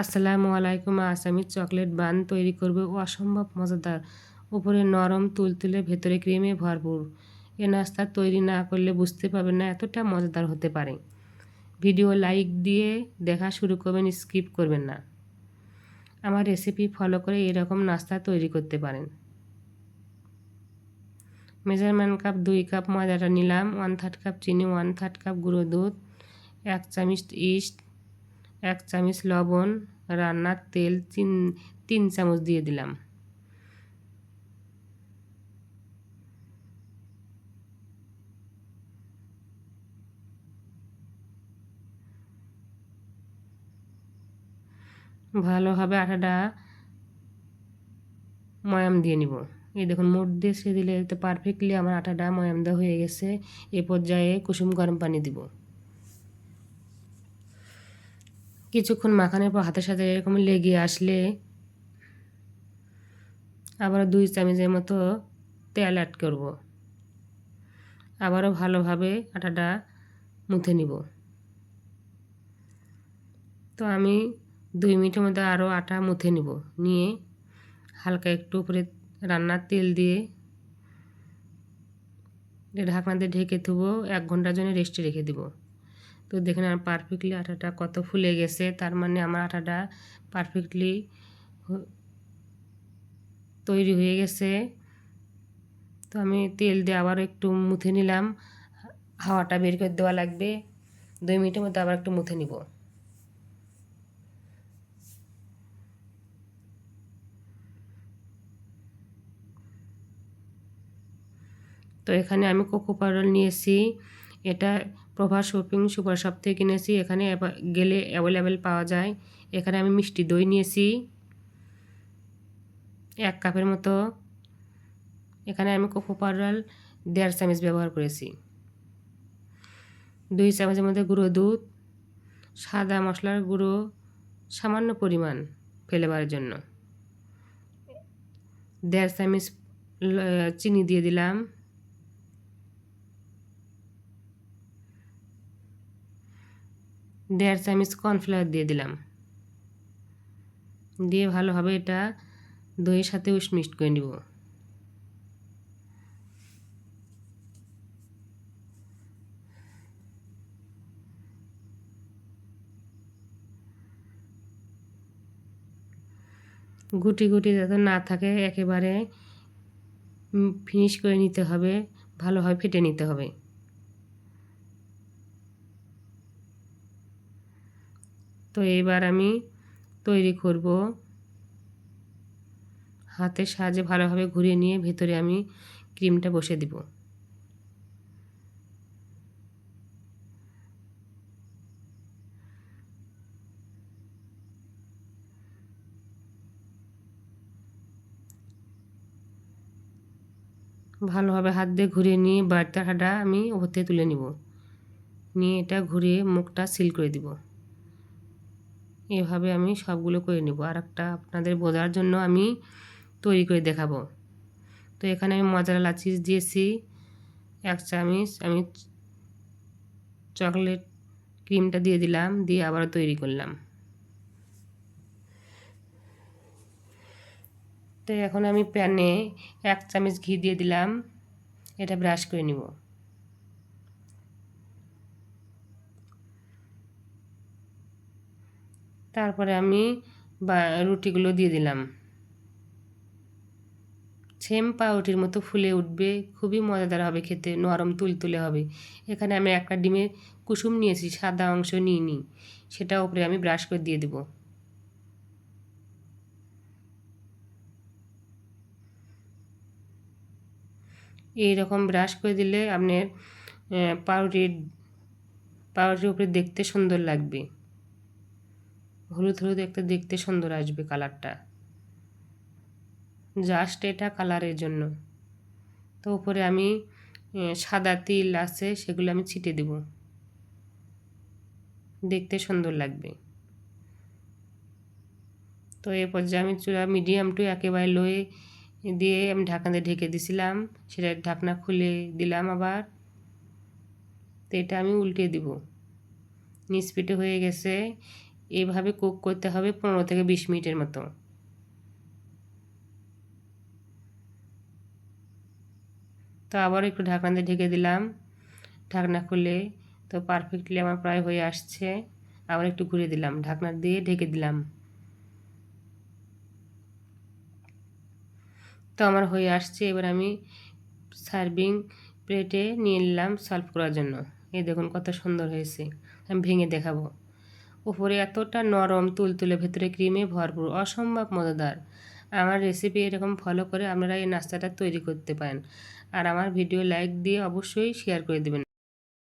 আসসালামু আলাইকুম আজ আমি চকলেট বান তৈরি করব অসম্ভব মজাদার। উপরে নরম তুলতুলে, ভেতরে ক্রিমে ভরপুর। এ নাস্তা তৈরি না করলে বুঝতে পারবেন না এতটা মজাদার হতে পারে। ভিডিও লাইক দিয়ে দেখা শুরু করবেন, স্কিপ করবেন না। আমার রেসিপি ফলো করে এরকম নাস্তা তৈরি করতে পারেন। মেজারমেন্ট কাপ, দুই কাপ ময়দাটা নিলাম, ওয়ান থার্ড কাপ চিনি, ওয়ান থার্ড কাপ গুঁড়ো দুধ, এক চামচ ইস্ট এক চামচ লবণ, রান্নার তেল তিন তিন চামচ দিয়ে দিলাম। ভালোভাবে আটাটা ময়াম দিয়ে নিব। এই দেখুন মোট দিয়ে সে দিলে তো পারফেক্টলি আমার আটাটা ময়াম দেওয়া হয়ে গেছে। এ পর্যায়ে কুসুম গরম পানি দিব। কিছুক্ষণ মাখানোর পর হাতের সাথে এরকম লেগে আসলে আবার দুই চামচের মতো তেল অ্যাড করব। আবারও ভালোভাবে আটাটা মুথে নিব। তো আমি দুই মিনিটের মধ্যে আরও আটা মুথে নিব। নিয়ে হালকা একটু উপরে রান্নার তেল দিয়ে ঢাকনা দিয়ে ঢেকে থুবো, এক ঘণ্টার জন্য রেস্টে রেখে দিব। তো দেখেন আমার পারফেক্টলি আটাটা কত ফুলে গেছে, তার মানে আমার আটাটা পারফেক্টলি তৈরি হয়ে গেছে। তো আমি তেল দিয়ে আবার একটু মুথে নিলাম। হাওয়াটা বের করে দেওয়া লাগবে। দুই মিনিটের মধ্যে আবার একটু মুথে নিব। তো এখানে আমি কোকো পাউডার নিয়েছি। এটা প্রভা শপিং সুপার শপ থেকে কিনেছি। এখানে গেলে অ্যাভেলেবেল পাওয়া যায়। এখানে আমি মিষ্টি দই নিয়েছি। এক কাপের মতো। এখানে আমি কোকো পাউডার দেড় চামচ ব্যবহার করেছি। দুই চামচের মধ্যে গুঁড়ো দুধ, সাদা মশলার গুঁড়ো, সামান্য পরিমাণ ফ্লেভারের জন্য। দেড় চামচ চিনি দিয়ে দিলাম। দেড় চামচ কর্নফ্লাওয়ার দিয়ে দিলাম। দিয়ে ভালোভাবে এটা দইয়ের সাথে উস মিক্সড করে নিব। গুটি গুটি যাতে না থাকে, একেবারে ফিনিশ করে নিতে হবে, ভালোভাবে ফেটে নিতে হবে। তো এবার আমি তৈরি করব। হাতের সাহায্যে ভালোভাবে ঘুরিয়ে নিয়ে ভেতরে আমি ক্রিমটা বসে দিব। ভালোভাবে হাত দিয়ে ঘুরিয়ে নিয়ে বাড়িতে হাঁটা আমি ওপর তুলে নিব। নিয়ে এটা ঘুরিয়ে মুখটা সিল করে দিব। এভাবে আমি সবগুলো করে নেব। আর একটা আপনাদের বোঝার জন্য আমি তৈরি করে দেখাবো। তো এখানে আমি মজারালা চিজ দিয়েছি, এক চামচ আমি চকলেট ক্রিমটা দিয়ে দিলাম, দিয়ে আবার তৈরি করলাম। তো এখন আমি প্যানে এক চামচ ঘি দিয়ে দিলাম, এটা ব্রাশ করে নিব। তারপরে আমি বা, রুটিগুলো দিয়ে দিলাম। সেম পাউরুটির মতো ফুলে উঠবে, খুবই মজাদার হবে খেতে, নরম তুলতুলে হবে। এখানে আমি একটা ডিমের কুসুম নিয়েছি, সাদা অংশ নিই সেটা উপরে আমি ব্রাশ করে দিয়ে দেব। এইরকম ব্রাশ করে দিলে আপনার পাউরুটির পাউরুটির উপরে দেখতে সুন্দর লাগবে। হলুদ হলুদ একটা দেখতে সুন্দর আসবে কালারটা। জাস্ট এটা কালারের জন্য। তো উপরে আমি সাদা তিল আছে, সেগুলো আমি ছিটে দেব। দেখতে সুন্দর লাগবে। তো এ পর্যায়ে আমি চূড়া মিডিয়াম টু একেবারে লোয়ে দিয়ে আমি ঢাকনাতে ঢেকে দিছিলাম। সেটা ঢাকনা খুলে দিলাম আবার। তো এটা আমি উল্টে দিব। নিচ হয়ে গেছে। এইভাবে কুক করতে হবে পনেরো থেকে বিশ মিনিটের মতো। তো আবার একটু ঢাকনা দিয়ে ঢেকে দিলাম। ঢাকনা খুলে তো পারফেক্টলি আমার প্রায় হয়ে আসছে। আবার একটু ঘুরে দিলাম, ঢাকনা দিয়ে ঢেকে দিলাম। তো আমার হয়ে আসছে, এবার আমি সার্ভিং প্লেটে নিয়ে নিলাম সার্ভ করার জন্য। এই দেখুন কত সুন্দর হয়েছে, আমি ভেঙে দেখাবো। উপরে এতটা নরম তুলতুলে ভেতরে ক্রিমে ভরপুর, অসম্ভব মজাদার। আমার রেসিপি এরকম ফলো করে আপনারা এই নাস্তাটা তৈরি করতে পারেন। আর আমার ভিডিও লাইক দিয়ে অবশ্যই শেয়ার করে দেবেন।